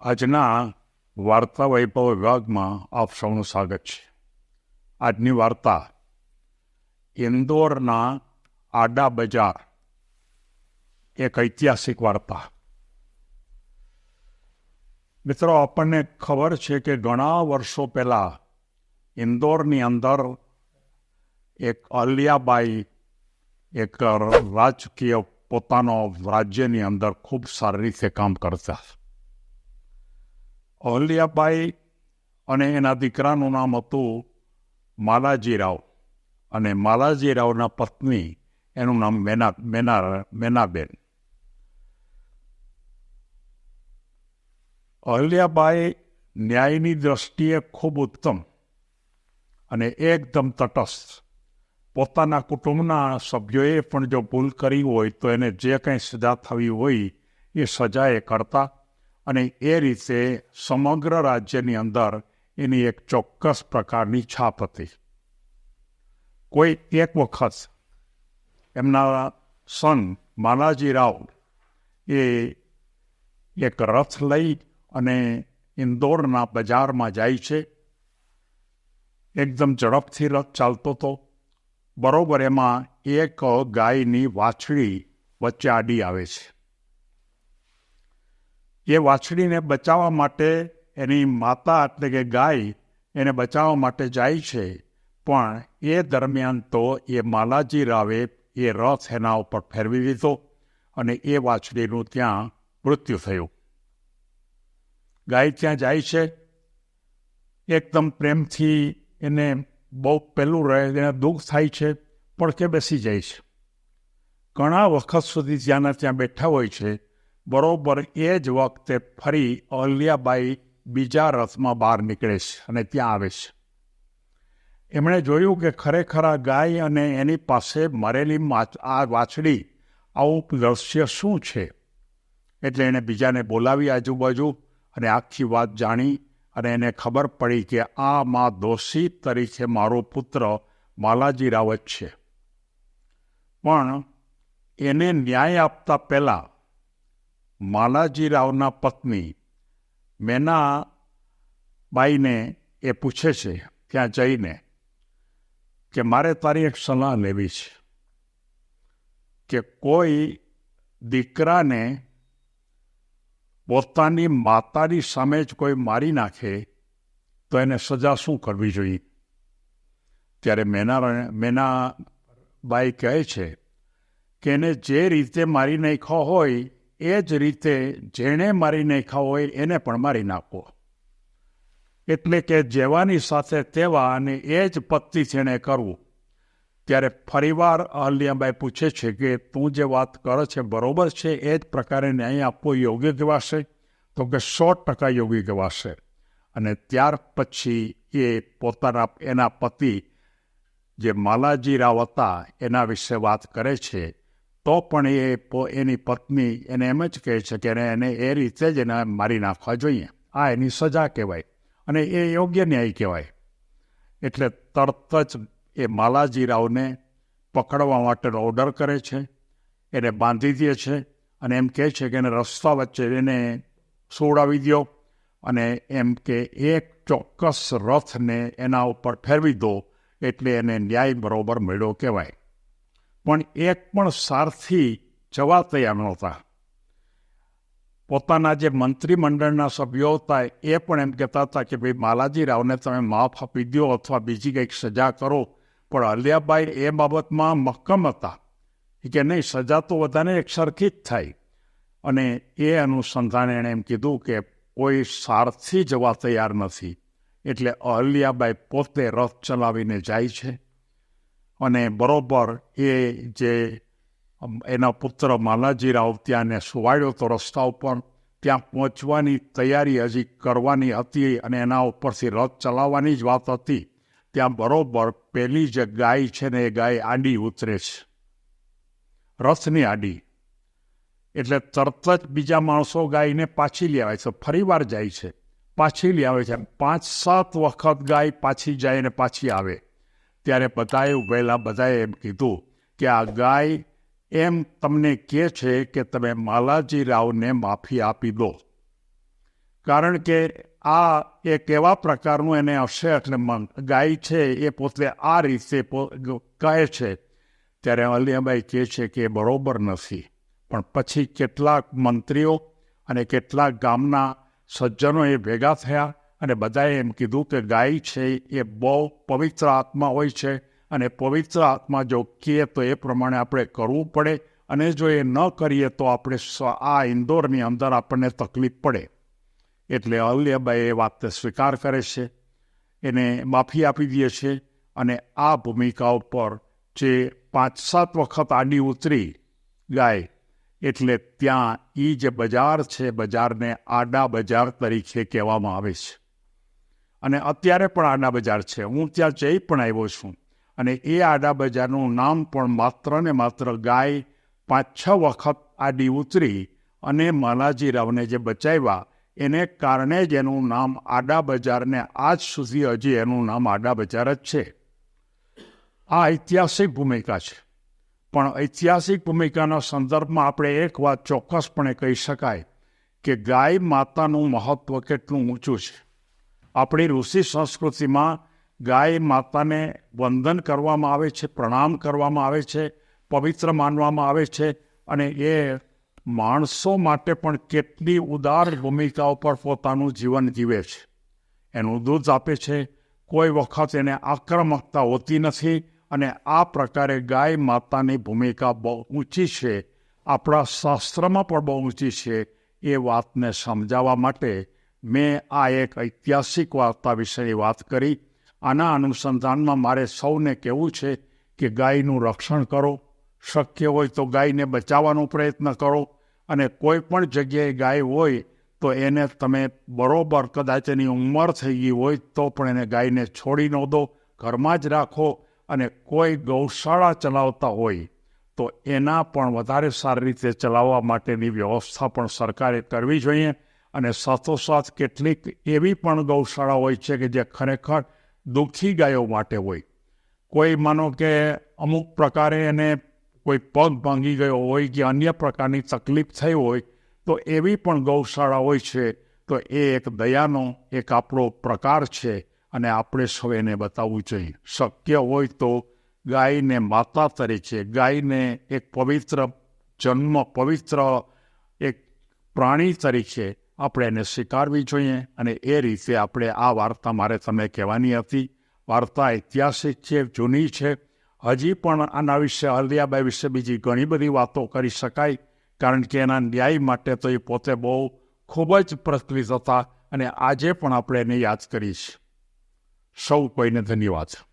આજના વાર્તા વૈભવ વિભાગમાં આપ સૌનું સ્વાગત છે. આજની વાર્તા ઇન્દોરના આડા બજાર, એક ઐતિહાસિક વાર્તા. મિત્રો, આપણને ખબર છે કે ઘણા વર્ષો પહેલા ઇન્દોરની અંદર એક અલિયાબાઈ, એક રાજકીય પોતાનો રાજ્યની અંદર ખૂબ સારી રીતે કામ કરતા અહલ્યાબાઈ અને એના દીકરાનું નામ હતું માલાજીરાવ અને માલાજીરાવના પત્ની એનું નામ મેના મેના, મેનાબેન. અહલ્યાબાઈ ન્યાયની દ્રષ્ટિએ ખૂબ ઉત્તમ અને એકદમ તટસ્થ. પોતાના કુટુંબના સભ્યોએ પણ જો ભૂલ કરી હોય તો એને જે કંઈ સજા થવી હોય એ સજા એ કરતા અને એ રીતે સમગ્ર રાજ્યની અંદર એની એક ચોક્કસ પ્રકારની છાપ હતી. કોઈ એક વખત એમના સન માલાજી રાવ એ એક રથ લઈ અને ઇન્દોરના બજારમાં જાય છે. એકદમ ઝડપથી રથ ચાલતો હતો. બરોબર એમાં એક ગાયની વાછડી વચ્ચે આડી આવે છે. એ વાછડીને બચાવવા માટે એની માતા એટલે કે ગાય એને બચાવવા માટે જાય છે. પણ એ દરમિયાન તો એ માલાજી રાવે એ રથ એના ઉપર ફેરવી દીધો અને એ વાછડીનું ત્યાં મૃત્યુ થયું. ગાય ત્યાં જાય છે. એકદમ પ્રેમથી એને બહુ પહેલું રહે, એને દુઃખ થાય છે પણ કે બેસી જાય છે. ઘણા વખત સુધી ત્યાંના ત્યાં બેઠા હોય છે. બરોબર એ જ વખતે ફરી અહલ્યાબાઈ બીજા રથમાં બહાર નીકળે છે અને ત્યાં આવે છે. એમણે જોયું કે ખરેખર આ ગાય અને એની પાસે મરેલી આ વાછડી આવું દ્રશ્ય શું છે? એટલે એણે બીજાને બોલાવી આજુબાજુ અને આખી વાત જાણી અને એને ખબર પડી કે આ મા દોષી તરીકે મારો પુત્ર માલાજી રાવત છે. પણ એને ન્યાય આપતા પહેલાં માલાજી રાવના પત્ની મેના બાઈને એ પૂછે છે, ત્યાં જઈને કે મારે તારી એક સલાહ લેવી છે કે કોઈ દીકરાને પોતાની માતાની સામે જ કોઈ મારી નાખે તો એને સજા શું કરવી જોઈએ? ત્યારે મેના મેના બાઈ કહે છે કે એને જે રીતે મારી નાખ્યો હોય એ જ રીતે જેણે મારી નાખ્યા હોય એને પણ મારી નાખો. એટલે કે જેવાની સાથે તેવા અને એ જ પત્તી જેણે કરવું. ત્યારે ફરીવાર અહલ્યાબાઈ પૂછે છે કે, તું જે વાત કરે છે, બરોબર છે? એ જ પ્રકારે ન્યાય આપવો યોગ્ય કહેવાશે? તો કે, સો ટકા યોગ્ય કહેવાશે. અને ત્યાર પછી એ પોતાના, એના પતિ જે માલાજી રાવ હતા, એના વિશે વાત કરે છે તો પણ એ એની પત્ની એને એમ જ કહે છે કે એને એ રીતે જ એને મારી નાખવા જોઈએ. આ એની સજા કહેવાય અને એ યોગ્ય ન્યાય કહેવાય. એટલે તરત જ એ માલાજી રાવને પકડવા માટેનો ઓર્ડર કરે છે, એને બાંધી દે છે અને એમ કહે છે કે એને રસ્તા વચ્ચે એને સોડાવી દો અને એમ કે એક ચોક્કસ રથને એના ઉપર ફેરવી દો એટલે એને ન્યાય બરોબર મળ્યો કહેવાય. પણ એક પણ સારથી જવા તૈયાર નહોતા. પોતાના જે મંત્રીમંડળના સભ્યો હતા, એ પણ એમ કહેતા હતા કે ભાઈ માલાજી રાવને તમે માફ આપી દો અથવા બીજી કંઈક સજા કરો. પણ અલિયાબાઈ એ બાબતમાં મક્કમ હતા. કે નહીં, સજા તો બધાને એક સરખી જ થાય. અને એ અનુસંધાને એણે એમ કીધું કે કોઈ સારથી જવા તૈયાર નથી. એટલે અહલ્યાબાઈ પોતે રથ ચલાવીને જાય છે. અને બરોબર એ જે એના પુત્ર માલાજી રાવ ત્યાંને સુવાડ્યો તો રસ્તા ઉપર ત્યાં પહોંચવાની તૈયારી હજી કરવાની હતી અને એના ઉપરથી રથ ચલાવવાની જ વાત હતી. ત્યાં બરોબર પેલી જે ગાય છે ને એ ગાય આડી ઉતરે છે. રથની આડી. એટલે તરત જ બીજા માણસો ગાયને પાછી આવે છે. ફરીવાર જાય છે. પાછી આવે છે. પાંચ સાત વખત ગાય પાછી જાય ને પાછી આવે. ત્યારે બધાએ ઉભેલા બધાએ એમ કીધું કે, આ ગાય એમ તમને કહે છે કે તમે માલાજી રાવને માફી આપી દો. કારણ કે આ એક એવા પ્રકારનું એને હશે એટલે ગાય છે એ પોતે આ રીતે કહે છે. ત્યારે અલિયાબાઈ કહે છે કે, એ બરોબર નથી. પણ પછી કેટલાક મંત્રીઓ અને કેટલાક ગામના સજ્જનો એ ભેગા થયા અને બધાએ એમ કીધું કે ગાય છે એ બહુ પવિત્ર આત્મા હોય છે અને પવિત્ર આત્મા જો કીએ તો એ પ્રમાણે આપણે કરવું પડે અને જો એ ન કરીએ તો આપણે આ ઇન્દોરની અંદર આપણને તકલીફ પડે. એટલે અલ્યબાઈ એ વાતને સ્વીકાર કરે છે. એને માફી આપી દે છે અને આ ભૂમિકા ઉપર જે પાંચ સાત વખત આડી ઉતરી ગાય, એટલે ત્યાં એ જે બજાર છે, બજારને આડા બજાર તરીકે કહેવામાં આવે છે. અને અત્યારે પણ આડા બજાર છે. હું ત્યાં જઈ પણ આવ્યો છું. અને એ આડા બજારનું નામ પણ માત્ર ને માત્ર ગાય પાંચ છ વખત આડી ઉતરી અને માલાજી રાવને જે બચાવ્યા, એને કારણે જ એનું નામ આડા બજારને આજ સુધી હજી એનું નામ આડા બજાર જ છે. આ ઐતિહાસિક ભૂમિકા છે. પણ ઐતિહાસિક ભૂમિકાના સંદર્ભમાં આપણે એક વાત ચોક્કસપણે કહી શકાય કે ગાય માતાનું મહત્ત્વ કેટલું ઊંચું છે. આપણી ઋષિ સંસ્કૃતિમાં ગાય માતાને વંદન કરવામાં આવે છે, પ્રણામ કરવામાં આવે છે, પવિત્ર માનવામાં આવે છે અને એ માણસો માટે પણ કેટલી ઉદાર ભૂમિકા ઉપર પોતાનું જીવન જીવે છે. એનું દૂધ આપે છે, કોઈ વખત એને આક્રમકતા હોતી નથી અને આ પ્રકારે ગાય માતાની ભૂમિકા બહુ ઊંચી છે, આપણા શાસ્ત્રમાં પણ બહુ ઊંચી છે એ વાતને સમજાવવા માટે મેં આ એક ઐતિહાસિક વાર્તા વિશેની વાત કરી. આના અનુસંધાનમાં મારે સૌને કહેવું છે કે ગાયનું રક્ષણ કરો. શક્ય હોય તો ગાયને બચાવવાનો પ્રયત્ન કરો અને કોઈ પણ જગ્યાએ ગાય હોય તો એને તમે બરોબર કદાચ એની ઉંમર થઈ ગઈ હોય તો પણ એને ગાયને છોડી ન દો, ઘરમાં જ રાખો અને કોઈ ગૌશાળા ચલાવતા હોય તો એના પણ વધારે સારી રીતે ચલાવવા માટેની વ્યવસ્થા પણ સરકારે કરવી જોઈએ. અને સાથોસાથ કેટલીક એવી પણ ગૌશાળા હોય છે કે જે ખરેખર દુઃખી ગાયો માટે હોય. કોઈ માનો કે અમુક પ્રકારે એને કોઈ પગ ભાંગી ગયો હોય કે અન્ય પ્રકારની તકલીફ થઈ હોય, તો એવી પણ ગૌશાળા હોય છે, તો એ એક દયાનો એક આપણો પ્રકાર છે અને આપણે સૌ એને બતાવવું જોઈએ. શક્ય હોય તો ગાયને માતા તરીકે ગાયને એક પવિત્ર જન્મ, પવિત્ર એક પ્રાણી તરીકે આપણે એને સ્વીકારવી જોઈએ અને એ રીતે આપણે આ વાર્તા મારે તમે કહેવાની હતી. વાર્તા ઐતિહાસિક છે, જૂની છે. હજી પણ આના વિશે હલ્દિયાબાઈ વિશે બીજી ઘણી બધી વાતો કરી શકાય, કારણ કે એના ન્યાય માટે તો એ પોતે બહુ ખૂબ જ પ્રચલિત હતા અને આજે પણ આપણે એને યાદ કરીશ. સૌ કોઈને ધન્યવાદ.